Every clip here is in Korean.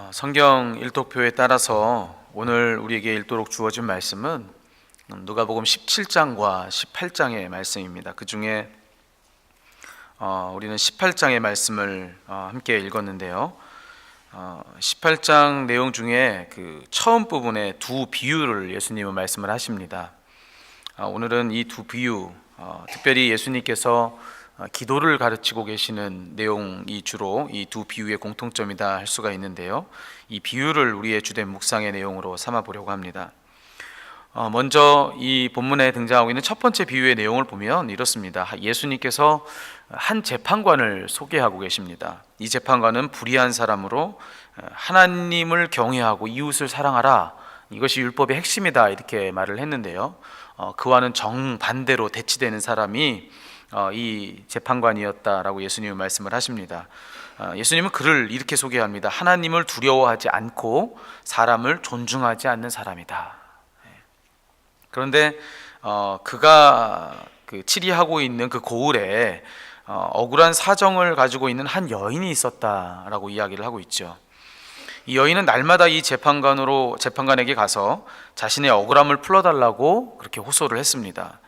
어, 성경 일독표에 따라서 오늘 우리에게 읽도록 주어진 말씀은 음, 누가복음 17장과 18장의 말씀입니다. 그 중에 어, 우리는 18장의 말씀을 어, 함께 읽었는데요. 어, 18장 내용 중에 그 처음 부분에 두 비유를 예수님은 말씀을 하십니다. 어, 오늘은 이 두 비유, 어, 특별히 예수님께서 어, 기도를 가르치고 계시는 내용이 주로 이 두 비유의 공통점이다 할 수가 있는데요. 이 비유를 우리의 주된 묵상의 내용으로 삼아 보려고 합니다. 어, 먼저 이 본문에 등장하고 있는 첫 번째 비유의 내용을 보면 이렇습니다. 예수님께서 한 재판관을 소개하고 계십니다. 이 재판관은 불의한 사람으로 어, 하나님을 경외하고 이웃을 사랑하라. 이것이 율법의 핵심이다 이렇게 말을 했는데요. 어, 그와는 정반대로 대치되는 사람이 어, 이 재판관이었다라고 예수님은 말씀을 하십니다. 어, 예수님은 그를 이렇게 소개합니다. 하나님을 두려워하지 않고 사람을 존중하지 않는 사람이다. 예. 그런데 어, 그가 그 치리하고 있는 그 고을에 어, 억울한 사정을 가지고 있는 한 여인이 있었다라고 이야기를 하고 있죠. 이 여인은 날마다 이 재판관으로 재판관에게 가서 자신의 억울함을 풀어달라고 그렇게 호소를 했습니다.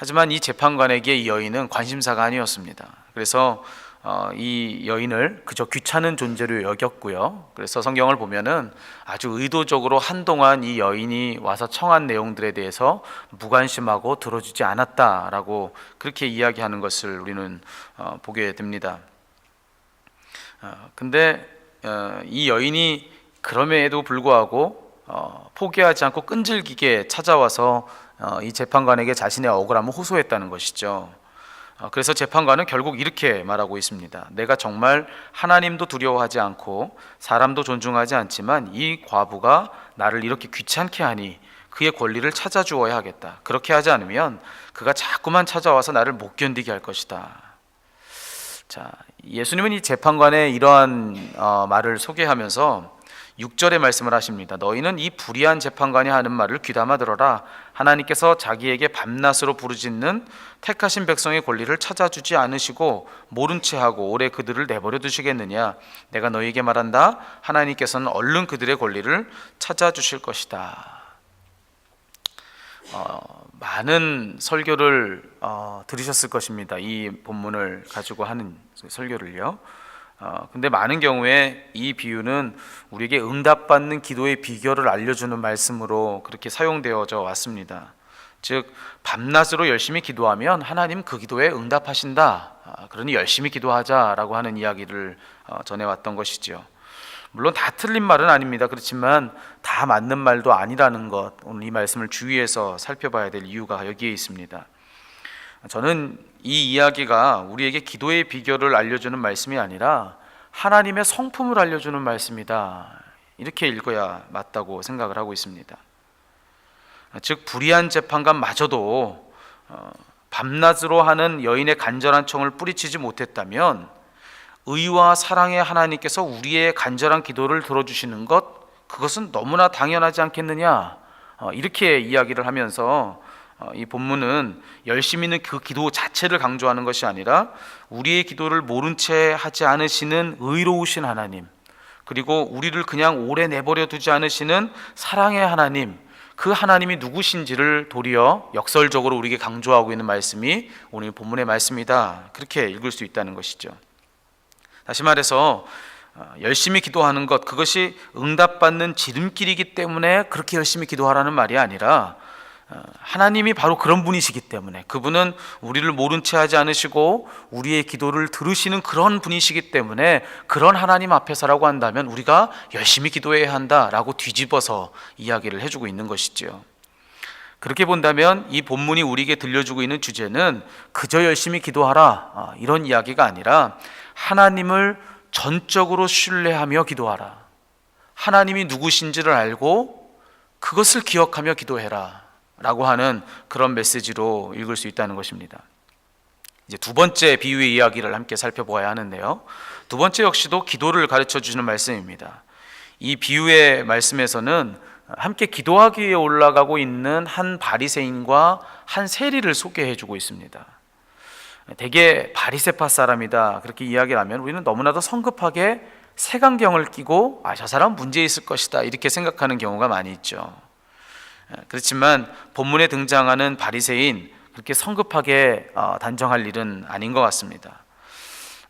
하지만 이 재판관에게 이 여인은 관심사가 아니었습니다. 그래서 어, 이 여인을 그저 귀찮은 존재로 여겼고요. 그래서 성경을 보면은 아주 의도적으로 한동안 이 여인이 와서 청한 내용들에 대해서 무관심하고 들어주지 않았다라고 그렇게 이야기하는 것을 우리는 어, 보게 됩니다. 어, 근데 어, 이 여인이 그럼에도 불구하고 어, 포기하지 않고 끈질기게 찾아와서 어, 이 재판관에게 자신의 억울함을 호소했다는 것이죠. 어, 그래서 재판관은 결국 이렇게 말하고 있습니다. 내가 정말 하나님도 두려워하지 않고 사람도 존중하지 않지만 이 과부가 나를 이렇게 귀찮게 하니 그의 권리를 찾아주어야 하겠다. 그렇게 하지 않으면 그가 자꾸만 찾아와서 나를 못 견디게 할 것이다. 자, 예수님은 이 재판관의 이러한 어, 말을 소개하면서 6절의 말씀을 하십니다. 너희는 이 불의한 재판관이 하는 말을 귀담아 들어라. 하나님께서 자기에게 밤낮으로 부르짖는 택하신 백성의 권리를 찾아주지 않으시고 모른 채 하고 오래 그들을 내버려 두시겠느냐? 내가 너희에게 말한다. 하나님께서는 얼른 그들의 권리를 찾아주실 것이다. 어, 많은 설교를 어, 들으셨을 것입니다. 이 본문을 가지고 하는 설교를요. 어, 근데 많은 경우에 이 비유는 우리에게 응답받는 기도의 비결을 알려주는 말씀으로 그렇게 사용되어져 왔습니다. 즉 밤낮으로 열심히 기도하면 하나님 그 기도에 응답하신다. 아, 그러니 열심히 기도하자라고 하는 이야기를 어, 전해왔던 것이죠. 물론 다 틀린 말은 아닙니다. 그렇지만 다 맞는 말도 아니라는 것 오늘 이 말씀을 주의해서 살펴봐야 될 이유가 여기에 있습니다. 저는 이 이야기가 우리에게 기도의 비결을 알려주는 말씀이 아니라 하나님의 성품을 알려주는 말씀이다. 이렇게 읽어야 맞다고 생각을 하고 있습니다. 즉 불의한 재판관마저도 어, 밤낮으로 하는 여인의 간절한 청을 뿌리치지 못했다면 의와 사랑의 하나님께서 우리의 간절한 기도를 들어주시는 것 그것은 너무나 당연하지 않겠느냐 어, 이렇게 이야기를 하면서 어, 이 본문은 열심히 있는 그 기도 자체를 강조하는 것이 아니라 우리의 기도를 모른 채 하지 않으시는 의로우신 하나님 그리고 우리를 그냥 오래 내버려 두지 않으시는 사랑의 하나님 그 하나님이 누구신지를 도리어 역설적으로 우리에게 강조하고 있는 말씀이 오늘 본문의 말씀이다 그렇게 읽을 수 있다는 것이죠. 다시 말해서 어, 열심히 기도하는 것 그것이 응답받는 지름길이기 때문에 그렇게 열심히 기도하라는 말이 아니라 어, 하나님이 바로 그런 분이시기 때문에 그분은 우리를 모른 채 하지 않으시고 우리의 기도를 들으시는 그런 분이시기 때문에 그런 하나님 앞에서라고 한다면 우리가 열심히 기도해야 한다라고 뒤집어서 이야기를 해주고 있는 것이지요. 그렇게 본다면 이 본문이 우리에게 들려주고 있는 주제는 그저 열심히 기도하라 아, 이런 이야기가 아니라 하나님을 전적으로 신뢰하며 기도하라. 하나님이 누구신지를 알고 그것을 기억하며 기도해라. 라고 하는 그런 메시지로 읽을 수 있다는 것입니다. 이제 두 번째 비유의 이야기를 함께 살펴보아야 하는데요. 두 번째 역시도 기도를 가르쳐 주시는 말씀입니다. 이 비유의 말씀에서는 함께 기도하기 위해 올라가고 있는 한 바리새인과 한 세리를 소개해 주고 있습니다. 대개 바리세파 사람이다 그렇게 이야기를 하면 우리는 너무나도 성급하게 색안경을 끼고 아 저 사람 문제 있을 것이다 이렇게 생각하는 경우가 많이 있죠. 예, 그렇지만 본문에 등장하는 바리새인 그렇게 성급하게 어, 단정할 일은 아닌 것 같습니다.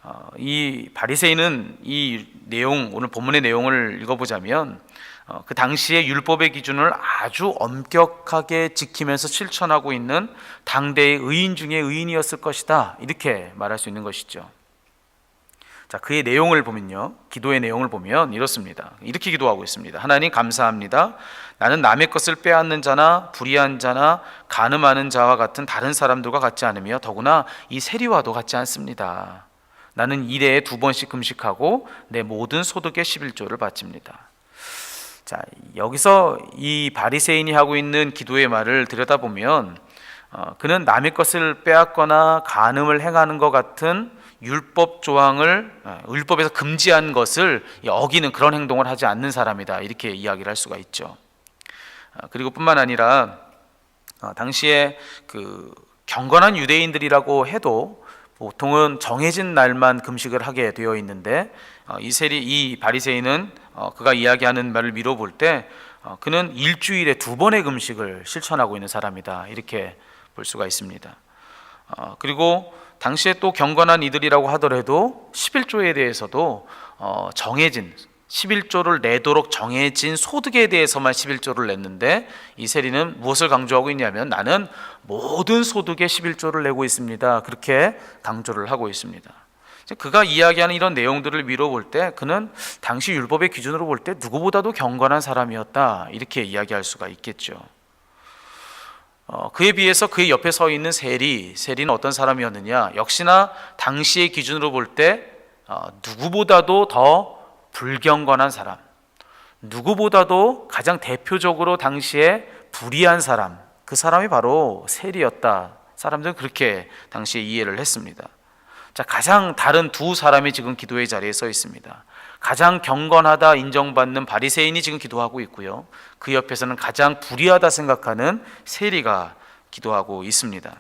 어, 이 바리새인은 이 내용 오늘 본문의 내용을 읽어보자면 어, 그 당시의 율법의 기준을 아주 엄격하게 지키면서 실천하고 있는 당대의 의인 중에 의인이었을 것이다 이렇게 말할 수 있는 것이죠. 자 그의 내용을 보면요, 기도의 내용을 보면 이렇습니다. 이렇게 기도하고 있습니다. 하나님 감사합니다. 나는 남의 것을 빼앗는 자나 불의한 자나 간음하는 자와 같은 다른 사람들과 같지 않으며 더구나 이 세리와도 같지 않습니다. 나는 일해에 두 번씩 금식하고 내 모든 소득의 11조를 바칩니다. 자, 여기서 이 바리새인이 하고 있는 기도의 말을 들여다보면 어, 그는 남의 것을 빼앗거나 간음을 행하는 것 같은 율법 조항을 어, 율법에서 금지한 것을 어기는 그런 행동을 하지 않는 사람이다 이렇게 이야기를 할 수가 있죠. 어, 그리고 뿐만 아니라 어, 당시에 그 경건한 유대인들이라고 해도 보통은 정해진 날만 금식을 하게 되어 있는데 어, 이 세리 이 바리새인은 어, 그가 이야기하는 말을 미뤄볼 때 어, 그는 일주일에 두 번의 금식을 실천하고 있는 사람이다 이렇게 볼 수가 있습니다. 어, 그리고 당시에 또 경건한 이들이라고 하더라도 11조에 대해서도 어, 정해진 11조를 내도록 정해진 소득에 대해서만 11조를 냈는데 이 세리는 무엇을 강조하고 있냐면 나는 모든 소득의 11조를 내고 있습니다. 그렇게 강조를 하고 있습니다. 그가 이야기하는 이런 내용들을 미뤄볼 때 그는 당시 율법의 기준으로 볼 때 누구보다도 경건한 사람이었다 이렇게 이야기할 수가 있겠죠. 어, 그에 비해서 그의 옆에 서 있는 세리, 세리는 어떤 사람이었느냐? 역시나 당시의 기준으로 볼때 어, 누구보다도 더 불경건한 사람, 누구보다도 가장 대표적으로 당시에 불의한 사람, 그 사람이 바로 세리였다. 사람들은 그렇게 당시에 이해를 했습니다. 자, 가장 다른 두 사람이 지금 기도의 자리에 서 있습니다. 가장 경건하다 인정받는 바리새인이 지금 기도하고 있고요. 그 옆에서는 가장 불의하다 생각하는 세리가 기도하고 있습니다.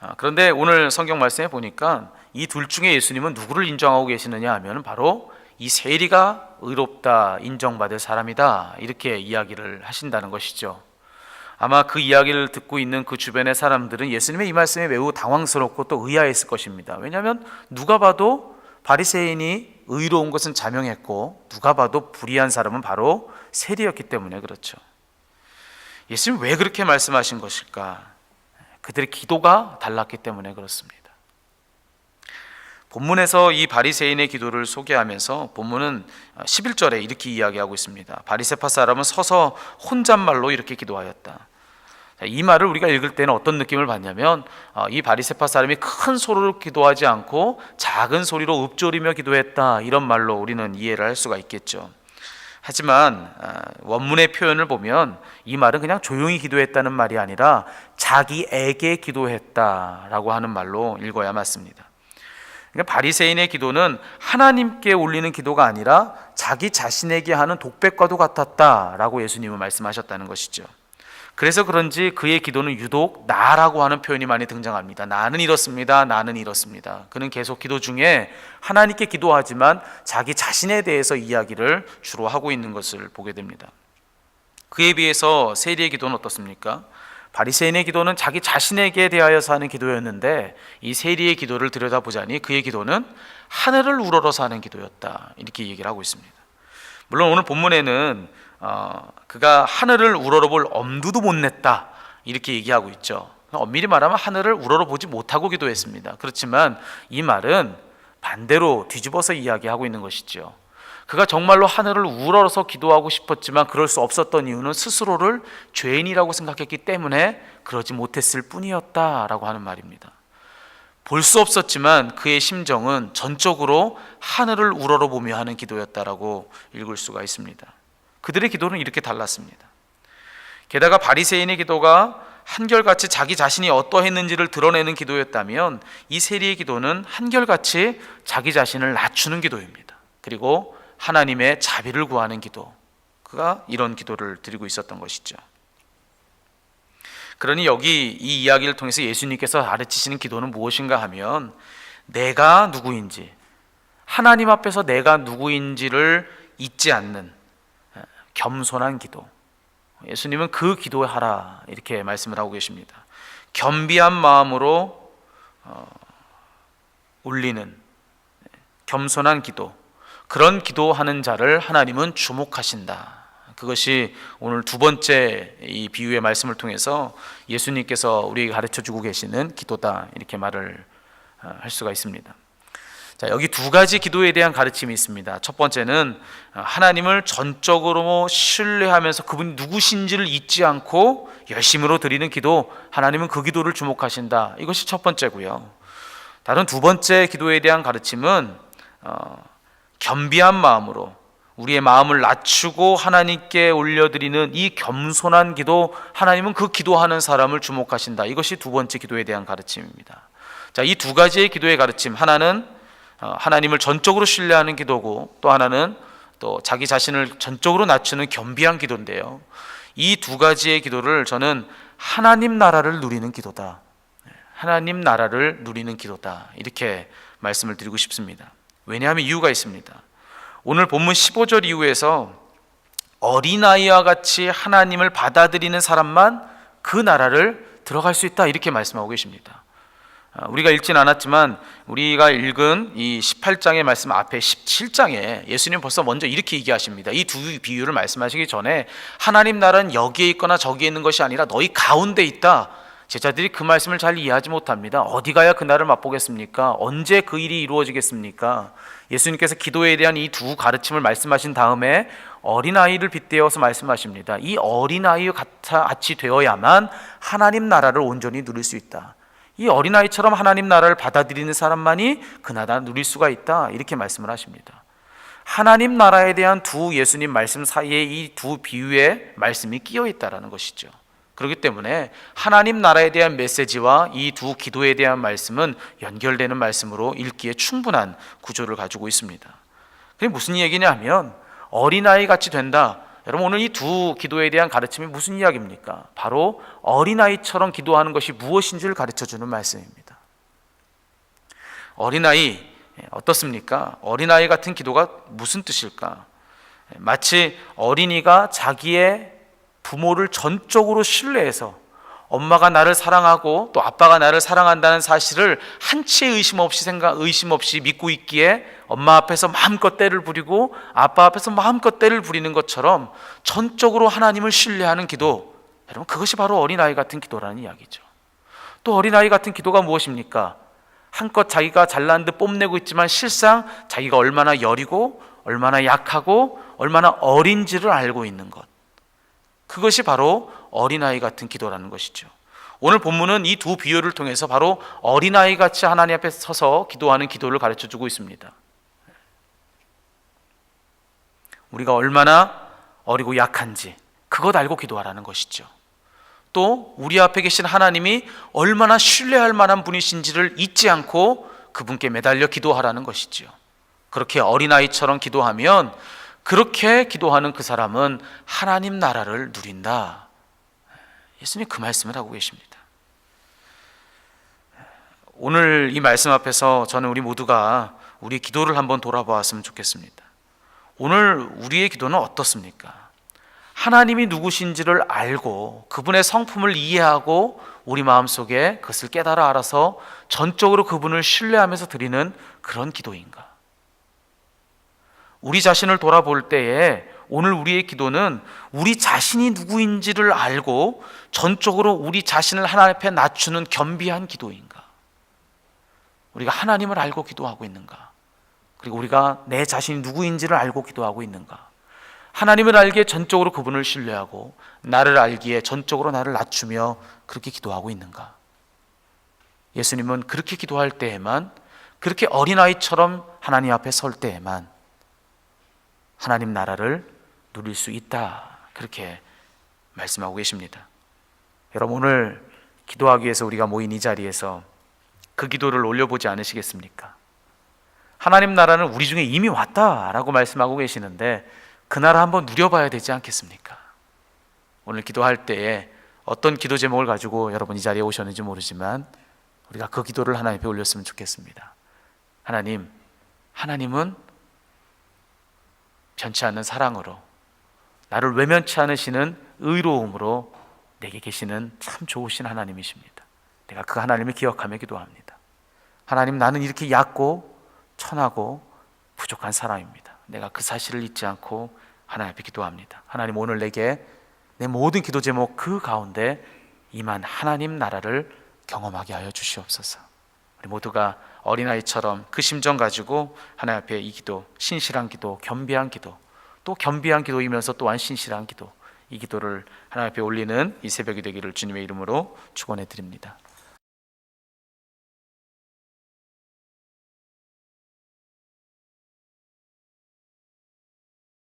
아, 그런데 오늘 성경 말씀에 보니까 이 둘 중에 예수님은 누구를 인정하고 계시느냐 하면 바로 이 세리가 의롭다 인정받을 사람이다 이렇게 이야기를 하신다는 것이죠. 아마 그 이야기를 듣고 있는 그 주변의 사람들은 예수님의 이 말씀에 매우 당황스럽고 또 의아했을 것입니다. 왜냐하면 누가 봐도 바리새인이 의로운 것은 자명했고 누가 봐도 불의한 사람은 바로 세리였기 때문에 그렇죠. 예수님 왜 그렇게 말씀하신 것일까? 그들의 기도가 달랐기 때문에 그렇습니다. 본문에서 이 바리새인의 기도를 소개하면서 본문은 11절에 이렇게 이야기하고 있습니다. 바리새파 사람은 서서 혼잣말로 이렇게 기도하였다. 이 말을 우리가 읽을 때는 어떤 느낌을 받냐면 어, 이 바리새파 사람이 큰 소리로 기도하지 않고 작은 소리로 읊조리며 기도했다 이런 말로 우리는 이해를 할 수가 있겠죠. 하지만 아, 원문의 표현을 보면 이 말은 그냥 조용히 기도했다는 말이 아니라 자기에게 기도했다라고 하는 말로 읽어야 맞습니다. 그러니까 바리새인의 기도는 하나님께 올리는 기도가 아니라 자기 자신에게 하는 독백과도 같았다라고 예수님은 말씀하셨다는 것이죠. 그래서 그런지 그의 기도는 유독 나라고 하는 표현이 많이 등장합니다. 나는 이렇습니다. 나는 이렇습니다. 그는 계속 기도 중에 하나님께 기도하지만 자기 자신에 대해서 이야기를 주로 하고 있는 것을 보게 됩니다. 그에 비해서 세리의 기도는 어떻습니까? 바리새인의 기도는 자기 자신에게 대하여서 하는 기도였는데 이 세리의 기도를 들여다보자니 그의 기도는 하늘을 우러러서 하는 기도였다. 이렇게 얘기를 하고 있습니다. 물론 오늘 본문에는 어, 그가 하늘을 우러러볼 엄두도 못 냈다 이렇게 얘기하고 있죠. 엄밀히 말하면 하늘을 우러러보지 못하고 기도했습니다. 그렇지만 이 말은 반대로 뒤집어서 이야기하고 있는 것이죠. 그가 정말로 하늘을 우러러서 기도하고 싶었지만 그럴 수 없었던 이유는 스스로를 죄인이라고 생각했기 때문에 그러지 못했을 뿐이었다라고 하는 말입니다. 볼 수 없었지만 그의 심정은 전적으로 하늘을 우러러보며 하는 기도였다라고 읽을 수가 있습니다. 그들의 기도는 이렇게 달랐습니다. 게다가 바리새인의 기도가 한결같이 자기 자신이 어떠했는지를 드러내는 기도였다면 이 세리의 기도는 한결같이 자기 자신을 낮추는 기도입니다. 그리고 하나님의 자비를 구하는 기도. 그가 이런 기도를 드리고 있었던 것이죠. 그러니 여기 이 이야기를 통해서 예수님께서 가르치시는 기도는 무엇인가 하면 내가 누구인지 하나님 앞에서 내가 누구인지를 잊지 않는 예, 겸손한 기도. 예수님은 그 기도하라 이렇게 말씀을 하고 계십니다. 겸비한 마음으로 어, 울리는 겸손한 기도. 그런 기도하는 자를 하나님은 주목하신다. 그것이 오늘 두 번째 이 비유의 말씀을 통해서 예수님께서 우리에게 가르쳐 주고 계시는 기도다 이렇게 말을 어, 할 수가 있습니다. 자, 여기 두 가지 기도에 대한 가르침이 있습니다. 첫 번째는 어, 하나님을 전적으로 신뢰하면서 그분이 누구신지를 잊지 않고 열심으로 드리는 기도, 하나님은 그 기도를 주목하신다. 이것이 첫 번째고요. 다른 두 번째 기도에 대한 가르침은 어, 겸비한 마음으로 우리의 마음을 낮추고 하나님께 올려드리는 이 겸손한 기도, 하나님은 그 기도하는 사람을 주목하신다. 이것이 두 번째 기도에 대한 가르침입니다. 자, 이 두 가지의 기도의 가르침, 하나는 어, 하나님을 전적으로 신뢰하는 기도고, 또 하나는 또 자기 자신을 전적으로 낮추는 겸비한 기도인데요. 이 두 가지의 기도를 저는 하나님 나라를 누리는 기도다. 하나님 나라를 누리는 기도다. 이렇게 말씀을 드리고 싶습니다. 왜냐하면 이유가 있습니다. 오늘 본문 15절 이후에서 어린아이와 같이 하나님을 받아들이는 사람만 그 나라를 들어갈 수 있다 이렇게 말씀하고 계십니다. 아, 우리가 읽진 않았지만 우리가 읽은 이 18장의 말씀 앞에 17장에 예수님 벌써 먼저 이렇게 얘기하십니다. 이 두 비유를 말씀하시기 전에 하나님 나라는 여기에 있거나 저기에 있는 것이 아니라 너희 가운데 있다. 제자들이 그 말씀을 잘 이해하지 못합니다. 어디 가야 그 날을 맛보겠습니까? 언제 그 일이 이루어지겠습니까? 예수님께서 기도에 대한 이 두 가르침을 말씀하신 다음에 어린아이를 빗대어서 말씀하십니다. 이 어린아이 같이 되어야만 하나님 나라를 온전히 누릴 수 있다. 이 어린아이처럼 하나님 나라를 받아들이는 사람만이 그 나라 누릴 수가 있다. 이렇게 말씀을 하십니다. 하나님 나라에 대한 두 예수님 말씀 사이에 이 두 비유의 말씀이 끼어 있다라는 것이죠. 그렇기 때문에 하나님 나라에 대한 메시지와 이 두 기도에 대한 말씀은 연결되는 말씀으로 읽기에 충분한 구조를 가지고 있습니다. 그게 무슨 얘기냐면 어린아이 같이 된다. 여러분 오늘 이 두 기도에 대한 가르침이 무슨 이야기입니까? 바로 어린아이처럼 기도하는 것이 무엇인지를 가르쳐 주는 말씀입니다. 어린아이 어떻습니까? 어린아이 같은 기도가 무슨 뜻일까? 마치 어린이가 자기의 부모를 전적으로 신뢰해서 엄마가 나를 사랑하고 또 아빠가 나를 사랑한다는 사실을 한치의 의심 없이 생각 의심 없이 믿고 있기에 엄마 앞에서 마음껏 때를 부리고 아빠 앞에서 마음껏 때를 부리는 것처럼 전적으로 하나님을 신뢰하는 기도 여러분 그것이 바로 어린아이 같은 기도라는 이야기죠. 또 어린아이 같은 기도가 무엇입니까? 한껏 자기가 잘난 듯 뽐내고 있지만 실상 자기가 얼마나 여리고 얼마나 약하고 얼마나 어린지를 알고 있는 것. 그것이 바로 어린아이 같은 기도라는 것이죠. 오늘 본문은 이 두 비유를 통해서 바로 어린아이 같이 하나님 앞에 서서 기도하는 기도를 가르쳐 주고 있습니다. 우리가 얼마나 어리고 약한지 그것 알고 기도하라는 것이죠. 또 우리 앞에 계신 하나님이 얼마나 신뢰할 만한 분이신지를 잊지 않고 그분께 매달려 기도하라는 것이죠. 그렇게 어린아이처럼 기도하면 그렇게 기도하는 그 사람은 하나님 나라를 누린다. 예수님 그 말씀을 하고 계십니다. 오늘 이 말씀 앞에서 저는 우리 모두가 우리 기도를 한번 돌아보았으면 좋겠습니다. 오늘 우리의 기도는 어떻습니까? 하나님이 누구신지를 알고 그분의 성품을 이해하고 우리 마음속에 그것을 깨달아 알아서 전적으로 그분을 신뢰하면서 드리는 그런 기도인가? 우리 자신을 돌아볼 때에 오늘 우리의 기도는 우리 자신이 누구인지를 알고 전적으로 우리 자신을 하나님 앞에 낮추는 겸비한 기도인가? 우리가 하나님을 알고 기도하고 있는가? 그리고 우리가 내 자신이 누구인지를 알고 기도하고 있는가? 하나님을 알기에 전적으로 그분을 신뢰하고 나를 알기에 전적으로 나를 낮추며 그렇게 기도하고 있는가? 예수님은 그렇게 기도할 때에만 그렇게 어린아이처럼 하나님 앞에 설 때에만 하나님 나라를 누릴 수 있다. 그렇게 말씀하고 계십니다. 여러분 오늘 기도하기 위해서 우리가 모인 이 자리에서 그 기도를 올려보지 않으시겠습니까? 하나님 나라는 우리 중에 이미 왔다라고 말씀하고 계시는데 그 나라 한번 누려봐야 되지 않겠습니까? 오늘 기도할 때에 어떤 기도 제목을 가지고 여러분 이 자리에 오셨는지 모르지만 우리가 그 기도를 하나님 앞에 올렸으면 좋겠습니다. 하나님, 하나님은 변치 않는 사랑으로 나를 외면치 않으시는 의로움으로 내게 계시는 참 좋으신 하나님이십니다. 내가 그 하나님을 기억하며 기도합니다. 하나님 나는 이렇게 얕고 천하고 부족한 사람입니다. 내가 그 사실을 잊지 않고 하나님 앞에 기도합니다. 하나님 오늘 내게 내 모든 기도 제목 그 가운데 임한 하나님 나라를 경험하게 하여 주시옵소서. 모두가 어린아이처럼 그 심정 가지고 하나님 앞에 이 기도, 신실한 기도, 겸비한 기도, 또 겸비한 기도이면서 또한 신실한 기도, 이 기도를 하나님 앞에 올리는 이 새벽이 되기를 주님의 이름으로 축원해 드립니다.